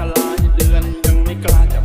มาหลายเดือนยังไม่กล้าจะ